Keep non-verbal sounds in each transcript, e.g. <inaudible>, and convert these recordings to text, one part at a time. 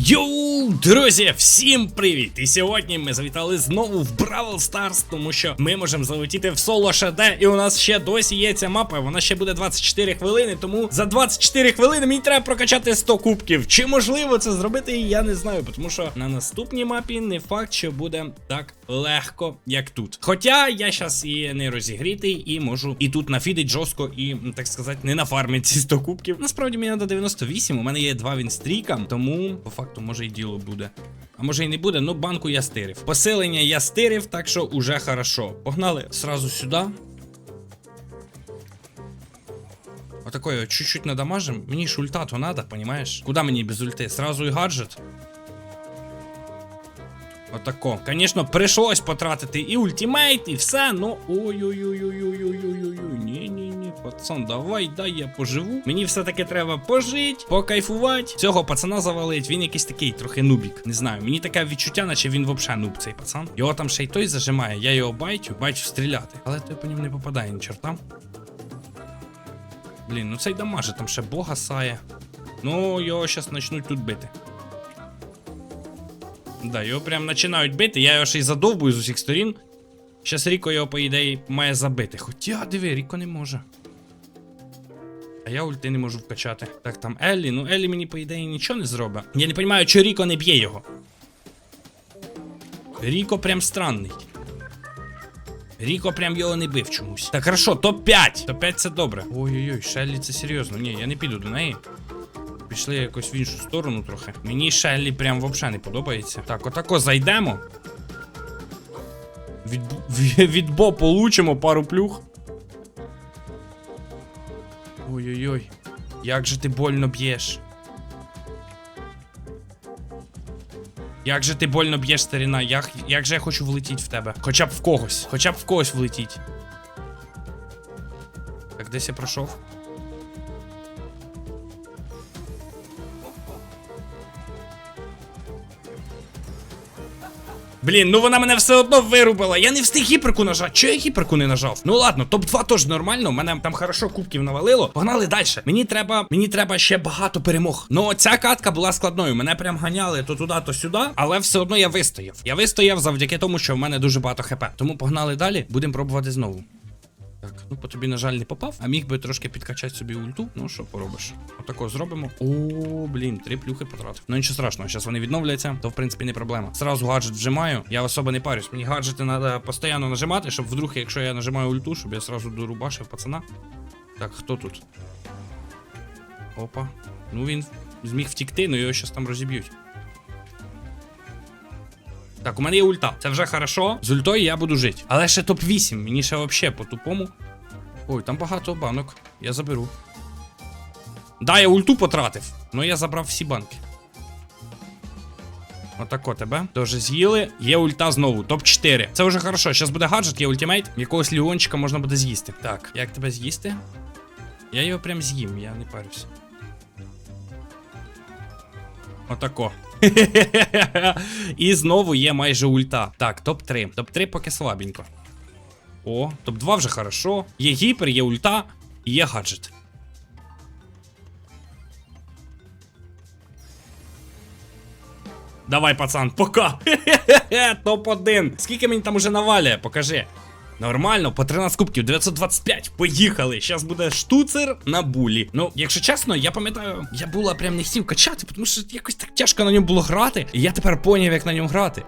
Йоу, друзі, всім привіт! І сьогодні ми завітали знову в Бравл Старс, тому що ми можемо залетіти в соло ШД, і у нас ще досі є ця мапа. Вона ще буде 24 хвилини, тому за 24 хвилини мені треба прокачати 100 кубків. Чи можливо це зробити, я не знаю, тому що на наступній мапі не факт, що буде так легко, як тут. Хоча я зараз і не розігрітий, і можу і тут нафідить жорстко, і так сказати, не нафармить ці 100 кубків. Насправді мені треба 98, у мене є два вінстріка, тому по факту може і діло буде. А може і не буде, ну банку я стирив. Поселення я так що уже хорошо. Погнали сразу сюди. Отакою чуть-чуть надамажим. Мені ж ульта то надо, понимаешь? Куда мені без ульти? Сразу і гаджет. Отако. Звісно, прийшлось потратити і ультимейт, і все, ну ой-ой-ой-ой-ой-ой-ой-ой. Ні-ні-ні, пацан, давай, дай я поживу. Мені все-таки треба пожити, покайфувати. Цього пацана завалить. Він якийсь такий трохи нубік. Не знаю. Мені таке відчуття, наче він взагалі нуб, цей пацан. Його там ще й той зажимає, я його байтю, бачу стріляти. Але той по ньому не попадає ні чорта. Блін, ну цей дамаже, там ще бога сає. Ну, його зараз почнуть тут бити. Да, його прям починають бити, я його ще й задовбую з усіх сторін. Щас Ріко його, по ідеї, має забити. Хоча, диви, Ріко не може. А я ульти не можу вкачати. Так, там Еллі, ну Еллі мені, по ідеї, нічого не зробить. Я не розумію, чого Ріко не б'є його. Ріко прям странний. Ріко прям його не бив чомусь. Так, хорошо, топ-5. Топ-5 це добре. Ой-ой-ой, Шеллі це серйозно. Ні, я не піду до неї. Пішли якось в іншу сторону трохи. Мені Шеллі прям взагалі не подобається. Так, отако зайдемо. Від, від, Бо получимо пару плюх. Ой-ой-ой. Як же ти больно б'єш. Як же ти больно б'єш, старіна? Як, як же я хочу влетіти в тебе? Хоча б в когось. Хоча б в когось влетіть. Так, десь я пройшов. Блін, ну вона мене все одно вирубила. Я не встиг гіперку нажати. Чого я гіперку не нажав? Ну ладно, топ-2 теж нормально. Мене там хорошо кубків навалило. Погнали далі. Мені треба, мені треба ще багато перемог. Ну ця катка була складною. Мене прям ганяли то туди, то сюди. Але все одно я вистояв. Я вистояв завдяки тому, що в мене дуже багато хп. Тому погнали далі. Будемо пробувати знову. Так, ну по тобі, на жаль, не попав, а міг би трошки підкачати собі ульту. Ну що поробиш? Отако зробимо. О, блін, три плюхи потратив. Ну нічого страшного, зараз вони відновляться, то в принципі не проблема. Сразу гаджет вжимаю, я особо не парюсь. Мені гаджети треба постійно нажимати, щоб вдруг, якщо я нажимаю ульту, щоб я сразу дорубашив пацана. Так, хто тут? Опа. Ну він зміг втікти, ну його зараз там розіб'ють. Так, у мене є ульта. Це вже хорошо. З ультою я буду жити. Але ще топ-8. Мені ще взагалі по-тупому. Ой, там багато банок. Я заберу. Да, я ульту потратив. Ну я забрав всі банки. Отако тебе. Тоже з'їли. Є ульта знову. Топ-4. Це вже хорошо. Зараз буде гаджет, є ультимейт. Якогось ліончика можна буде з'їсти. Так, як тебе з'їсти? Я його прям з'їм, я не парюсь. Отако. <laughs> І знову є майже ульта. Так, топ-3. Топ-3 поки слабенько. О, топ-2 вже хорошо. Є гіпер, є ульта, є гаджет. Давай, пацан, пока. <laughs> Топ-1. Скільки мені там уже навалює? Покажи. Нормально, по 13 кубків, 925. Поїхали. Зараз буде штуцер на булі. Ну, якщо чесно, я пам'ятаю, я була прям не хотів качати, тому що якось так тяжко на ньому було грати. І я тепер поняв, як на ньому грати.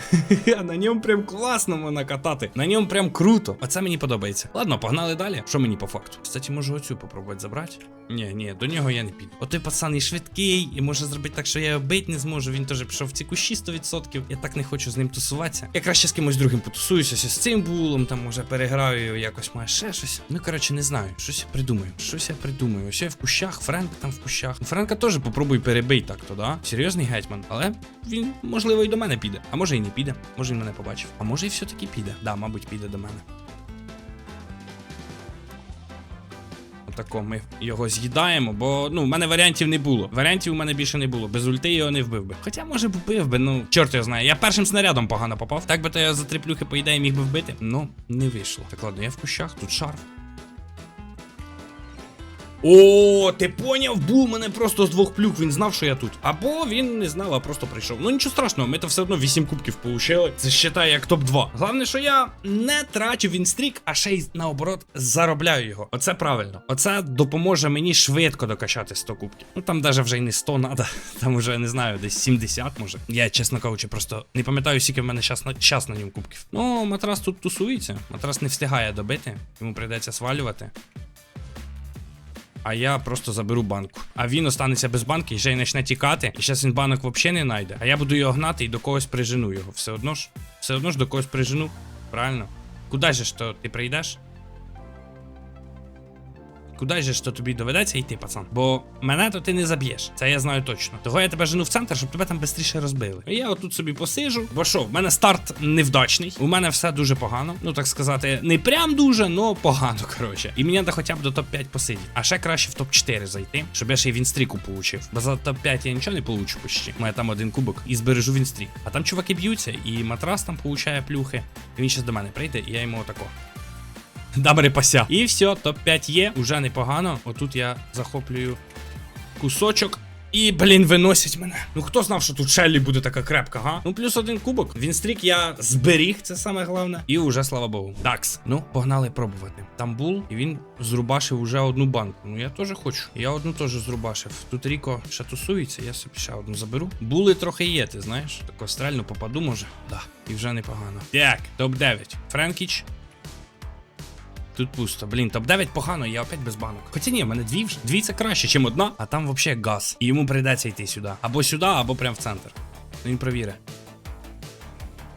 <laughs> на ньому прям класно можна катати. На ньому прям круто. Оце мені подобається. Ладно, погнали далі. Що мені по факту? Кстати, можу оцю попробувати забрати. Ні, ні, до нього я не піду. Отой пацан і швидкий, і може зробити так, що я його бить не зможу. Він теж пішов в ці кущі 100%. Я так не хочу з ним тусуватися. Я краще з кимось другим потусуюся, з цим булом, там може переграю якось має ще щось. Ну коротше, не знаю. Щось я придумаю. Щось я придумаю. Ось я в кущах, Френк там в кущах. Ну, Френка теж попробуй перебий так, то да? Серйозний гетьман. Але він, можливо, і до мене піде. А може і не піде. Може він мене побачив. А може і все-таки піде. Да, мабуть, піде до мене. Отако ми його з'їдаємо, бо ну, в мене варіантів не було. Варіантів у мене більше не було. Без ульти його не вбив би. Хоча, може, вбив би, ну, чорт його знає. Я першим снарядом погано попав. Так би то я за три плюхи, по ідеї, міг би вбити. Ну, не вийшло. Так ладно, я в кущах, тут шарф. О, ти поняв? Був мене просто з двох плюх, він знав, що я тут. Або він не знав, а просто прийшов. Ну нічого страшного, ми то все одно 8 кубків получили. Це считай як топ-2. Головне, що я не трачу вінстрік, а ще й наоборот заробляю його. Оце правильно. Оце допоможе мені швидко докачати 100 кубків. Ну там навіть вже й не 100 надо. <laughs> Там вже не знаю, десь 70 може. Я, чесно кажучи, просто не пам'ятаю, скільки в мене час на час на ньому кубків. Ну, матрас тут тусується. Матрас не встигає добити, йому прийдеться свалювати. А я просто заберу банку. А він останеться без банки ще й почне тікати. І зараз він банок взагалі не знайде. А я буду його гнати і до когось прижену його. Все одно ж. Все одно ж до когось прижену. Правильно? Куди же ж то ти прийдеш? Куди же то тобі доведеться йти, пацан? Бо мене то ти не заб'єш. Це я знаю точно. Того я тебе жену в центр, щоб тебе там швидше розбили. І я отут собі посижу. Бо що, в мене старт невдачний. У мене все дуже погано. Ну так сказати, не прям дуже, но погано, <laughs> коротше. І мені хоча б до топ-5 посидіти. А ще краще в топ-4 зайти, щоб я ще й вінстріку получив. Бо за топ-5 я нічого не получу почти. У мене там один кубок і збережу вінстрік. А там чуваки б'ються, і матрас там получає плюхи. І він ще до мене прийде, і я йому отако. Дам репася. І все, топ-5 є, уже непогано. Отут я захоплюю кусочок. І, блін, виносять мене. Ну хто знав, що тут Шеллі буде така крепка, га? Ну, плюс один кубок. Вінстрік я зберіг, це саме головне. І уже, слава Богу. Такс. Ну, погнали пробувати. Там був, і він зрубашив уже одну банку. Ну я теж хочу. Я одну теж зрубашив. Тут Ріко ще тусується, я собі ще одну заберу. Були трохи є, ти знаєш. Тако стрельну попаду, може. Да. І вже непогано. Так, топ-9. Френкіч. Тут пусто. Блін, топ-9 погано, я опять без банок. Хоча ні, в мене дві. Дві це краще, ніж одна, а там взагалі газ. І йому прийдеться йти сюди. Або сюди, або прямо в центр. Він провірить.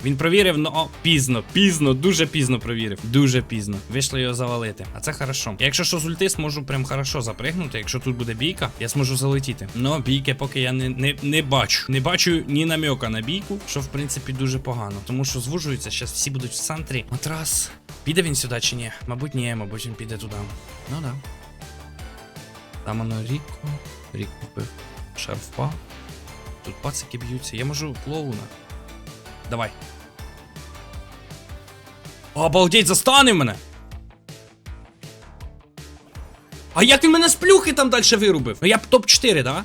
Він провірив, но пізно, пізно, дуже пізно провірив. Дуже пізно. Вийшло його завалити. А це хорошо. Якщо що з ульти, зможу прям хорошо запригнути. Якщо тут буде бійка, я зможу залетіти. Но бійки поки я не, не, не бачу. Не бачу ні намека на бійку, що в принципі дуже погано. Тому що звужуються, зараз всі будуть в центрі. Матрас. Піде він сюди чи ні? Мабуть, ні, мабуть, він піде туди. Ну да. Там воно Ріко. Рік купив. Шарфа. Тут пацики б'ються. Я можу клоуна. Давай. Обалдеть, застанив мене! А як він мене з плюхи там далі вирубив? Ну я б топ-4, да?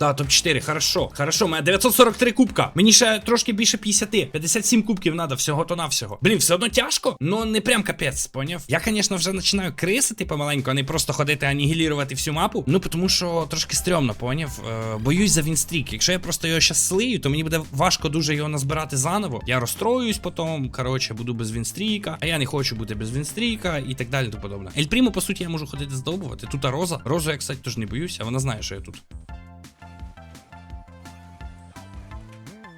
Да, топ-4, хорошо. Хорошо, у мене 943 кубка. Мені ще трошки більше 50. 57 кубків треба, всього то навсього. Блін, все одно тяжко, но не прям капець, поняв? Я, звісно, вже починаю крисити помаленьку, а не просто ходити анігілірувати всю мапу. Ну, тому що трошки стрьомно, поняв? Е, боюсь за вінстрік. Якщо я просто його щас слию, то мені буде важко дуже його назбирати заново. Я розстроююсь потім, коротше, буду без вінстріка, а я не хочу бути без вінстріка і так далі. Ель Пріму, по суті, я можу ходити здобувати. Тут а Роза. Розу я, кстати, теж не боюся, вона знає, що я тут.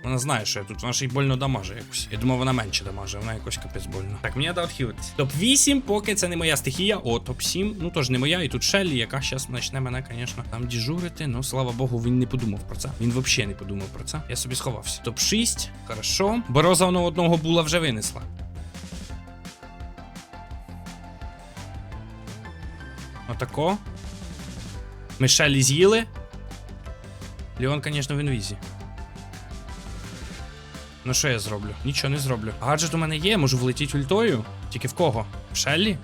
Вона знає, що я тут, вона ще й больно дамаже якось. Я думав, вона менше дамаже, вона якось капець больно. Так, мені треба відхилитись. Топ-8, поки це не моя стихія. О, топ-7, ну теж не моя. І тут Шеллі, яка зараз почне мене, звісно, там діжурити. Ну, слава Богу, він не подумав про це. Він взагалі не подумав про це. Я собі сховався. Топ-6, хорошо. Бороза воно одного була вже винесла. Отако. Ми Шеллі з'їли. Леон, звісно, в інвізі. Ну що я зроблю? Нічого не зроблю. Гаджет у мене є, можу влетіти ультою. Тільки в кого? В Шеллі?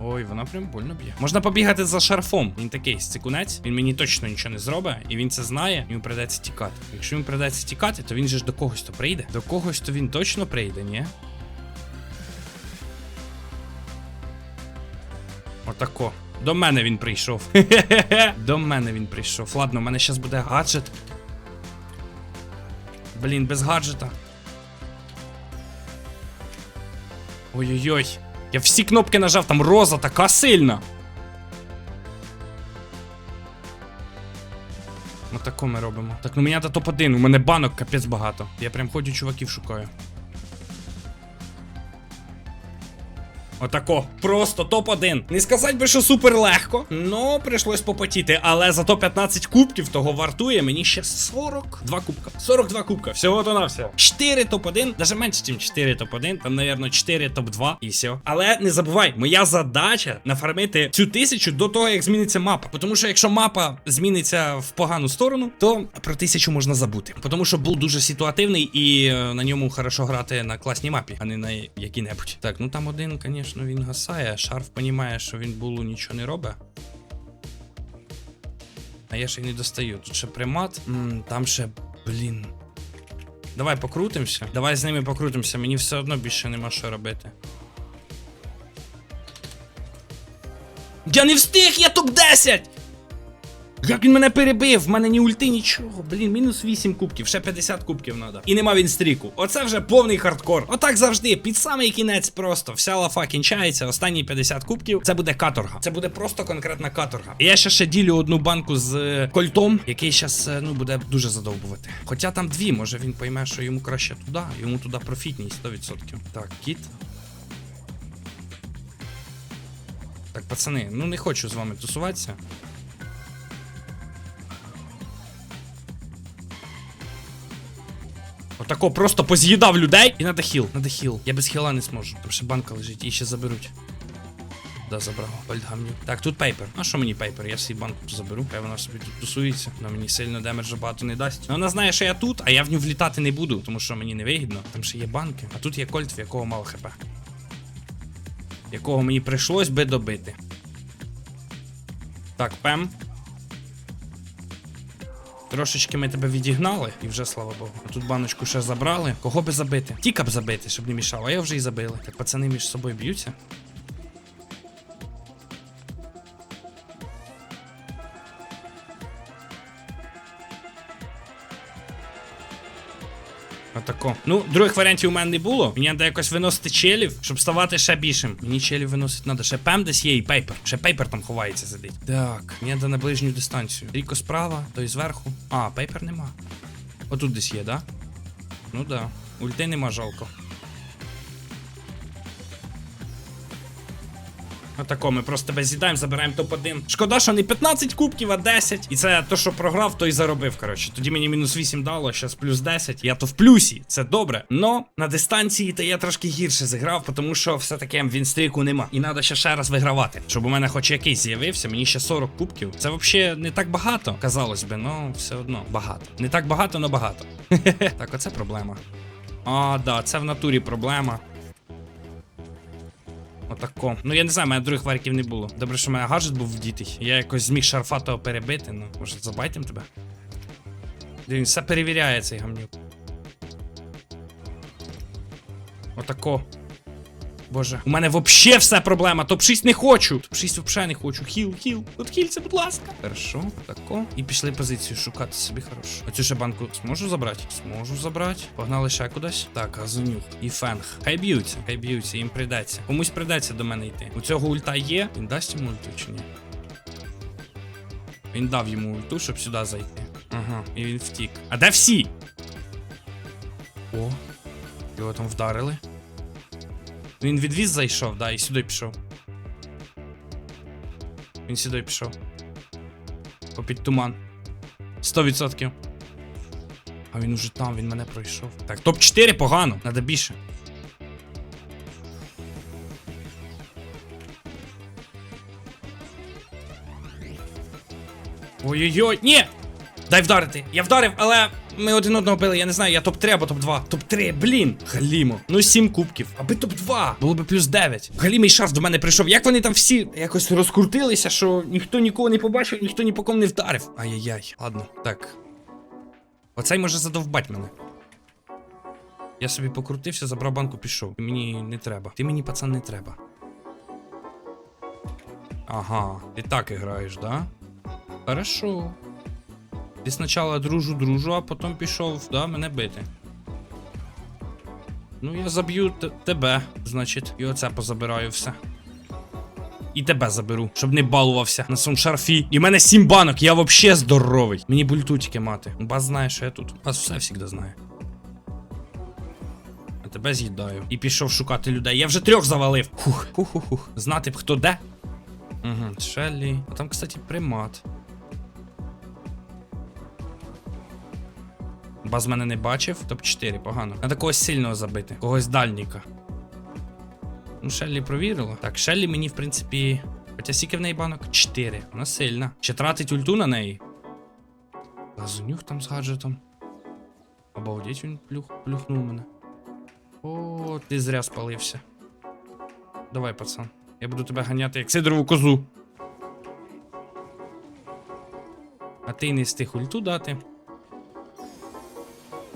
Ой, вона прям больно б'є. Можна побігати за шарфом. Він такий стикунець. Він мені точно нічого не зробить, і він це знає. Йому придеться тікати. Якщо йому придеться тікати, то він же ж до когось то прийде. До когось то він точно прийде, ні? Отако. До мене він прийшов. <laughs> До мене він прийшов. Ладно, у мене зараз буде гаджет. Блін, без гаджета. Ой-ой-ой. Я всі кнопки нажав, там роза така сильна. Отако ми робимо. Так, ну мені та топ-1, у мене банок капець багато. Я прям ходю чуваків шукаю. Отако, просто топ-1. Не сказати би, що супер легко, но прийшлось попотіти. Але зато 15 кубків того вартує мені ще 42 кубка. 42 кубка, всього то на все. 4 топ-1, навіть менше, ніж 4 топ-1, там, напевно, 4 топ-2 і все. Але не забувай, моя задача нафармити цю тисячу до того, як зміниться мапа. Тому що якщо мапа зміниться в погану сторону, то про тисячу можна забути. Тому що був дуже ситуативний і е, на ньому хорошо грати на класній мапі, а не на якій-небудь. Так, ну там один, звісно. Звісно, він гасає, шарф понімає, що він булу нічого не робить. А я ще й не достаю. Тут ще примат. М, там ще, блін. Давай покрутимося. Давай з ними покрутимося, мені все одно більше нема що робити. Я не встиг, я топ-10! Як він мене перебив? В мене ні ульти, нічого. Блін, мінус 8 кубків, ще 50 кубків треба. І нема він стріку. Оце вже повний хардкор. Отак завжди, під самий кінець просто. Вся лафа кінчається, останні 50 кубків. Це буде каторга. Це буде просто конкретна каторга. І я ще ще ділю одну банку з е, кольтом, який зараз ну, буде дуже задовбувати. Хоча там дві, може він пойме, що йому краще туди, йому туди профітність 100%. Так, кіт. Так, пацани, ну не хочу з вами тусуватися. Отако просто поз'їдав людей і надо хіл, надо хіл. Я без хіла не зможу. Там ще банка лежить, її ще заберуть. Да, забрав. Пальдгамню. Так, тут пейпер. А що мені пейпер? Я свій банк заберу. Хай вона собі тут тусується. Вона мені сильно демеджа багато не дасть. Вона знає, що я тут, а я в нього влітати не буду, тому що мені не вигідно. Там ще є банки. А тут є кольт, в якого мало хп. Якого мені прийшлось би добити. Так, пем. Трошечки ми тебе відігнали, і вже слава Богу. Тут баночку ще забрали. Кого би забити? Тіка б забити, щоб не мішало, а я вже і забили. Так пацани між собою б'ються. Отако. Ну, других варіантів у мене не було. Мені треба якось виносити челів, щоб ставати ще більшим. Мені челів виносити треба. Ще пем десь є і пейпер. Ще пейпер там ховається сидить. Так, мені треба на ближню дистанцію. Ріко справа, той зверху. А, пейпер нема. Отут десь є, да? Ну да. Ульти нема жалко. Отако, ми просто тебе з'їдаємо, забираємо топ-1. Шкода, що не 15 кубків, а 10. І це то, що програв, то й заробив. Коротше. Тоді мені мінус 8 дало, зараз плюс 10. Я то в плюсі, це добре. Но на дистанції то я трошки гірше зіграв, тому що все-таки вінстріку нема. І треба ще ще раз вигравати. Щоб у мене хоч якийсь з'явився, мені ще 40 кубків. Це взагалі не так багато, казалось би, но все одно багато. Не так багато, но багато. <laughs> так, оце проблема. А, да, це в натурі проблема. Отако. Ну я не знаю, у мене других варіків не було. Добре, що в мене гаджет був вдітий. Я якось зміг шарфа перебити. Ну, може, забайтим тебе? Він все перевіряє цей гамнюк. Отако. Боже, у мене вообще все проблема. Топ-6 не хочу. Топ-6 вообще не хочу. Хіл, хіл. От хільце, будь ласка. Хорошо, тако. І пішли позицію шукати собі хорошо. Оцю ще банку зможу забрати? Зможу забрати. Погнали ще кудись. Так, газунюк і фенг. Хай б'ються, хай б'ються, їм прийдеться. Комусь прийдеться до мене йти. У цього ульта є. Він дасть йому ульту чи ні? Він дав йому ульту, щоб сюди зайти. Ага, і він втік. А де всі? О, його там вдарили. Він відвіз зайшов, да, і сюди пішов. Він сюди пішов. Попід туман. 100%. А він уже там, він мене пройшов. Так, топ-4 погано, надо більше. Ой-ой-ой, ні! Дай вдарити. Я вдарив, але ми один одного били, я не знаю, я топ-3 або топ-2. Топ-3, блін. Галімо. Ну 7 кубків. Аби топ-2. Було би плюс 9. Галімий шарф до мене прийшов. Як вони там всі якось розкрутилися, що ніхто нікого не побачив, ніхто ні по кому не вдарив. Ай-яй-яй. Ладно, так. Оцей може задовбать мене. Я собі покрутився, забрав банку, пішов. Мені не треба. Ти мені, пацан, не треба. Ага, ти так граєш, да? Хорошо. Ти спочатку дружу, дружу, а потім пішов, да, мене бити. Ну, я заб'ю тебе, значить, і оце позабираю все. І тебе заберу, щоб не балувався на своєму шарфі. І в мене сім банок, я вообще здоровий. Мені бульту мати. Бас знає, що я тут. Бас все завжди знає. А тебе з'їдаю. І пішов шукати людей. Я вже трьох завалив. Хух-хух-хух. Знати б хто де. Угу, Шеллі. А там, кстати, примат. Баз мене не бачив, топ-4, погано. Надо когось сильного забити, когось дальніка. Ну, Шеллі провірила. Так, Шеллі мені, в принципі. Хоча скільки в неї банок? 4. Вона сильна. Ще тратить ульту на неї. Лазунюх там з гаджетом. Обалдеть він плюх, плюхнув мене. О, ти зря спалився. Давай, пацан. Я буду тебе ганяти як сидорову козу. А ти не встиг ульту дати.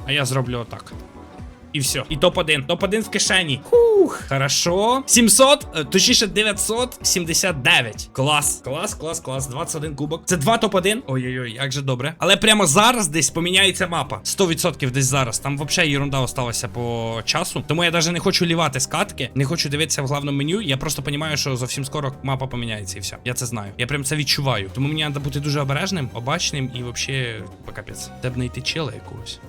А я зроблю отак. І все. І топ-1. Топ-1 в кишені. Хух. Хорошо. 700, е, точніше 979. Клас. Клас, клас, клас. 21 кубок. Це два топ-1. Ой-ой-ой, як же добре. Але прямо зараз десь поміняється мапа. 100% десь зараз. Там взагалі ерунда осталася по часу. Тому я навіть не хочу лівати з катки, не хочу дивитися в главному меню. Я просто розумію, що зовсім скоро мапа поміняється і все. Я це знаю. Я прям це відчуваю. Тому мені треба бути дуже обережним, обачним і взагалі капець. Б знайти чела якогось.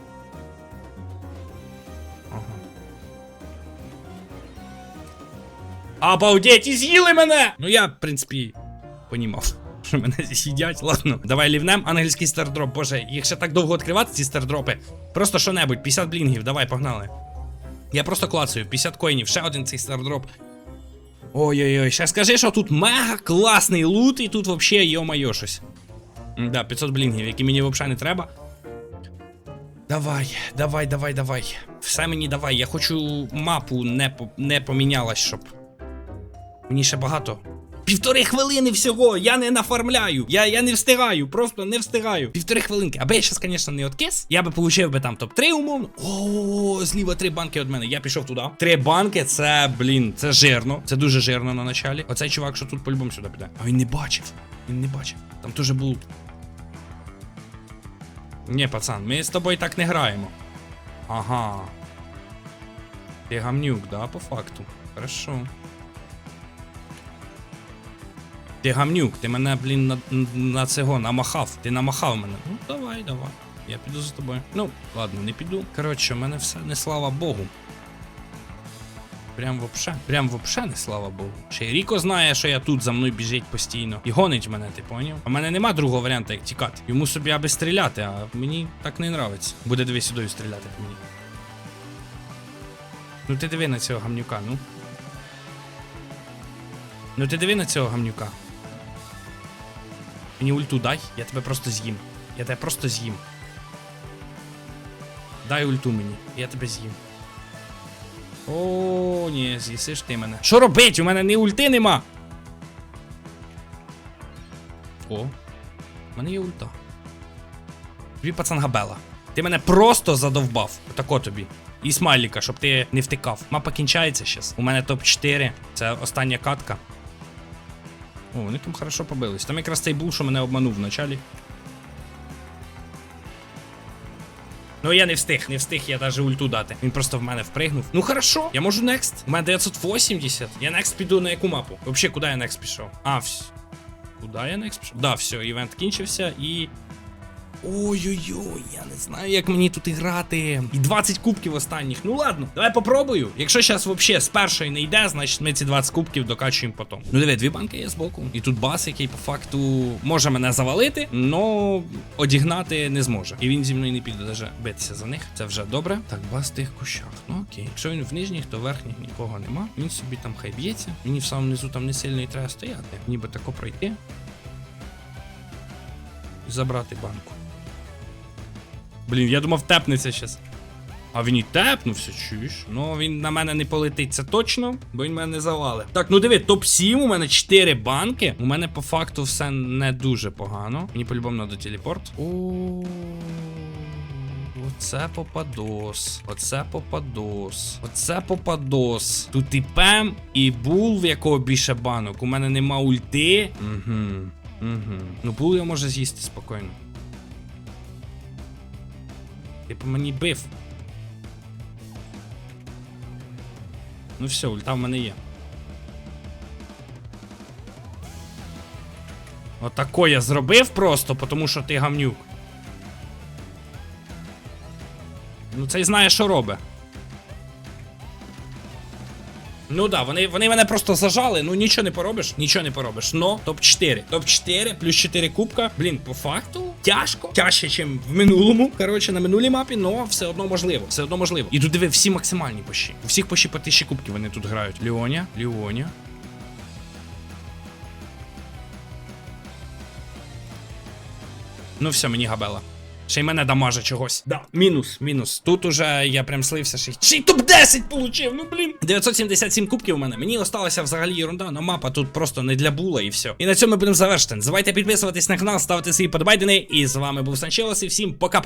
Обалдеть, і з'їли мене! Ну я, в принципі, понімав. Що <laughs> мене з'їдять, ладно. Давай лівнем англійський стардроп. Боже, їх ще так довго відкривати, ці стардропи. Просто що-небудь, 50 блінгів, давай, погнали. Я просто клацаю, 50 коїнів, ще один цей стардроп. Ой-ой-ой, ще скажи, що тут мега класний лут, і тут вообще йо-майо щось. М, Да, 500 блінгів, які мені взагалі не треба. Давай, давай, давай, давай. Все мені давай. Я хочу мапу не, по- не помінялась, щоб. Мені ще багато. Півтори хвилини всього, я не нафармляю. Я, я не встигаю, просто не встигаю. Півтори хвилинки. Аби я щас, звісно, не откис, я би получив би там топ-3 умовно. О, зліва три банки від мене. Я пішов туди. Три банки, це, блін, це жирно. Це дуже жирно на началі. Оцей чувак, що тут по-любому сюди піде. А він не бачив. Він не бачив. Там теж був. Ні, пацан, ми з тобою так не граємо. Ага. Ти гамнюк, да, по факту. Хорошо. Ти гамнюк, ти мене, блін, на, на цього намахав. Ти намахав мене. Ну, давай, давай. Я піду за тобою. Ну, ладно, не піду. Коротше, у мене все не слава Богу. Прям вообще. Прям вообще не слава Богу. Ще й Ріко знає, що я тут за мною біжить постійно. І гонить мене, ти поняв? А в мене нема другого варіанту, як тікати. Йому собі аби стріляти, а мені так не нравиться. Буде диви сюди стріляти по мені. Ну ти диви на цього гамнюка, ну. Ну ти диви на цього гамнюка. Мені ульту дай, я тебе просто з'їм. Я тебе просто з'їм. Дай ульту мені, я тебе з'їм. О, ні, з'їсиш ти мене. Що робить? У мене ні ульти нема. О, у мене є ульта. Тобі пацан габела. Ти мене просто задовбав. Отако тобі. І смайліка, щоб ти не втикав. Мапа кінчається щас. У мене топ-4. Це остання катка. О, вони там хорошо побились. Там якраз цей був, що мене обманув в началі. Ну я не встиг, не встиг я даже ульту дати. Він просто в мене впригнув. Ну хорошо, я можу next. У мене 980. Я next піду на яку мапу? Вообще, куди я next пішов? А, все. Куди я next пішов? Да, все, івент кінчився і. Ой-ой-ой, я не знаю, як мені тут грати. І 20 кубків останніх. Ну ладно, давай попробую. Якщо зараз взагалі з першої не йде, значить ми ці 20 кубків докачуємо потім. Ну диви, дві банки є збоку. І тут бас, який по факту може мене завалити, но одігнати не зможе. І він зі мною не піде даже битися за них. Це вже добре. Так, бас в тих кущах. Ну окей. Якщо він в нижніх, то верхніх нікого нема. Він собі там хай б'ється. Мені в самому низу там не сильно і треба стояти. Ніби тако пройти. І забрати банку. Блін, я думав, тепнеться щас. А він і тепнувся, чуєш? Ну він на мене не полетить, це точно, бо він мене не завалить. Так, ну диви, топ-7, у мене 4 банки. У мене по факту все не дуже погано. Мені по-любому треба телепорт. О. Оце попадос. Оце попадос. Оце попадос. Тут і пем, і бул, в якого більше банок. У мене нема ульти. Угу. Угу. Ну, бул я можу з'їсти спокійно. Ти по мені бив. Ну все, ульта в мене є. Отако я зробив просто, тому що ти гамнюк. Ну цей знає, що робить. Ну да, вони, вони мене просто зажали, ну нічого не поробиш, нічого не поробиш. Но топ-4. Топ-4 плюс 4 кубка. Блін, по факту тяжко. Тяжче, ніж в минулому. Коротше, на минулій мапі, но все одно можливо. Все одно можливо. І тут диви, всі максимальні пощі. У всіх пощі по тисячі кубків вони тут грають. Ліоня, Ліоня. Ну все, мені габела. Ще й мене дамаже чогось. Да, мінус, мінус. Тут уже я прям слився. Ще й, ще й топ-10 получив, ну блін. 977 кубків у мене. Мені осталася взагалі ерунда, но мапа тут просто не для була і все. І на цьому ми будемо завершити. Не забувайте підписуватись на канал, ставити свої подбайдени. І з вами був Санчелос, і всім пока-пока.